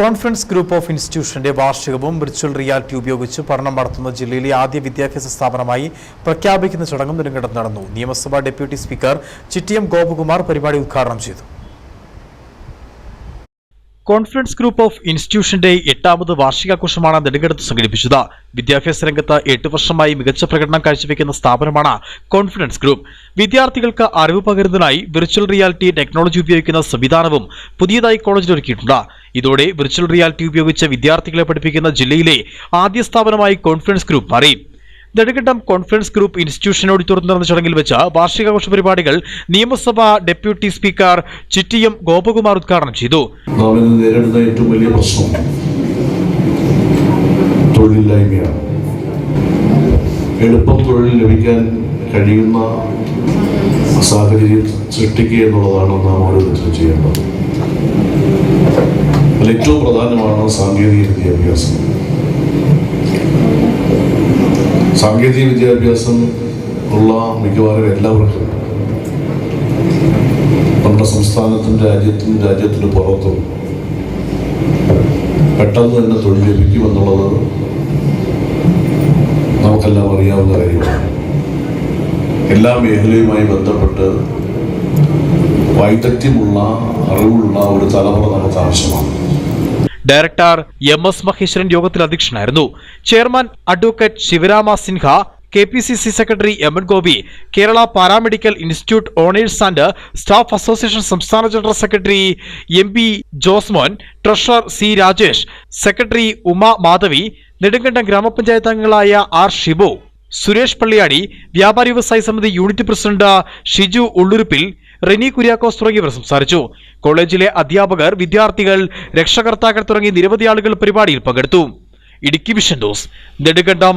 Conference group of ഇൻസ്റ്റിറ്റ്യൂഷന്റെ വാർഷികവും virtual reality ഉപയോഗിച്ച് പഠനം നടത്തുന്ന ജില്ലയിലെ ആദ്യ വിദ്യാഭ്യാസ സ്ഥാപനമായി പ്രഖ്യാപിക്കുന്ന ചടങ്ങും നെടുങ്കണ്ടത്ത് നടന്നു. നിയമസഭാ ഡെപ്യൂട്ടി സ്പീക്കർ ചിറ്റിയം ഗോപകുമാർ പരിപാടി ഉദ്ഘാടനം ചെയ്തു. കോൺഫറൻസ് ഗ്രൂപ്പ് ഓഫ് ഇൻസ്റ്റിറ്റ്യൂഷന്റെ എട്ടാമത് വാർഷികാഘോഷമാണ് നെടുങ്കടത്ത് സംഘടിപ്പിച്ചത്. വിദ്യാഭ്യാസ രംഗത്ത് എട്ട് വർഷമായി മികച്ച പ്രകടനം കാഴ്ചവെക്കുന്ന സ്ഥാപനമാണ് കോൺഫിഡൻസ് ഗ്രൂപ്പ്. വിദ്യാർത്ഥികൾക്ക് അറിവ് പകരുന്നതിനായി വിർച്വൽ റിയാലിറ്റി ടെക്നോളജി ഉപയോഗിക്കുന്ന സംവിധാനവും പുതിയതായി കോളേജിൽ ഒരുക്കിയിട്ടുണ്ട്. ഇതോടെ വിർച്വൽ റിയാലിറ്റി ഉപയോഗിച്ച് വിദ്യാർത്ഥികളെ പഠിപ്പിക്കുന്ന ജില്ലയിലെ ആദ്യ സ്ഥാപനമായി കോൺഫറൻസ് ഗ്രൂപ്പ് മാറി. Nedumkandam conference group institution auditorium നടന്ന ചടങ്ങിൽ വെച്ച വാർഷികാഘോഷ പരിപാടികൾ നിയമസഭാ ഡെപ്യൂട്ടി സ്പീക്കർ ചിറ്റിയം ഗോപകുമാർ ഉദ്ഘാടനം ചെയ്തു. എളുപ്പം തൊഴിൽ ലഭിക്കാൻ കഴിയുന്ന സാഹചര്യം സൃഷ്ടിക്കുക എന്നുള്ളതാണ് നാം ചെയ്യേണ്ടത്. ഏറ്റവും പ്രധാനമാണ് സാങ്കേതിക വിദ്യാഭ്യാസം. സാങ്കേതിക വിദ്യാഭ്യാസം ഉള്ള മിക്കവാറും എല്ലാവർക്കും നമ്മുടെ സംസ്ഥാനത്തും രാജ്യത്തും രാജ്യത്തിന് പുറത്തും പെട്ടെന്ന് തന്നെ തൊഴിൽ ലഭിക്കുമെന്നുള്ളത് നമുക്കെല്ലാം അറിയാവുന്ന കാര്യമാണ്. എല്ലാ മേഖലയുമായി ബന്ധപ്പെട്ട് വൈദഗ്ധ്യമുള്ള അറിവുള്ള ഒരു തലമുറ നമുക്ക് ആവശ്യമാണ്. ഡയറക്ടർ എം എസ് മഹേശ്വരൻ യോഗത്തിൽ അധ്യക്ഷനായിരുന്നു. Chairman advocate Sivarama Sinha K P C C secretary M N Gopi Kerala paramedical institute owners and staff association സംസ്ഥാന general secretary M P Josemon treasurer C Rajesh secretary Uma Madhavi Nedumkandam ഗ്രാമപഞ്ചായത്ത് അംഗങ്ങളായ R Shibu Suresh Palliyadi വ്യാപാരി വ്യവസായ സമിതി unit president Shiju ഉള്ളുരുപ്പിൽ റെനി കുര്യാക്കോസ് തുടങ്ങിയവർ സംസാരിച്ചു. കോളേജിലെ അധ്യാപകർ വിദ്യാർത്ഥികൾ രക്ഷകർത്താക്കൾ തുടങ്ങി നിരവധി ആളുകൾ പരിപാടിയിൽ പങ്കെടുത്തു. Idukki vision news Nedumkandam.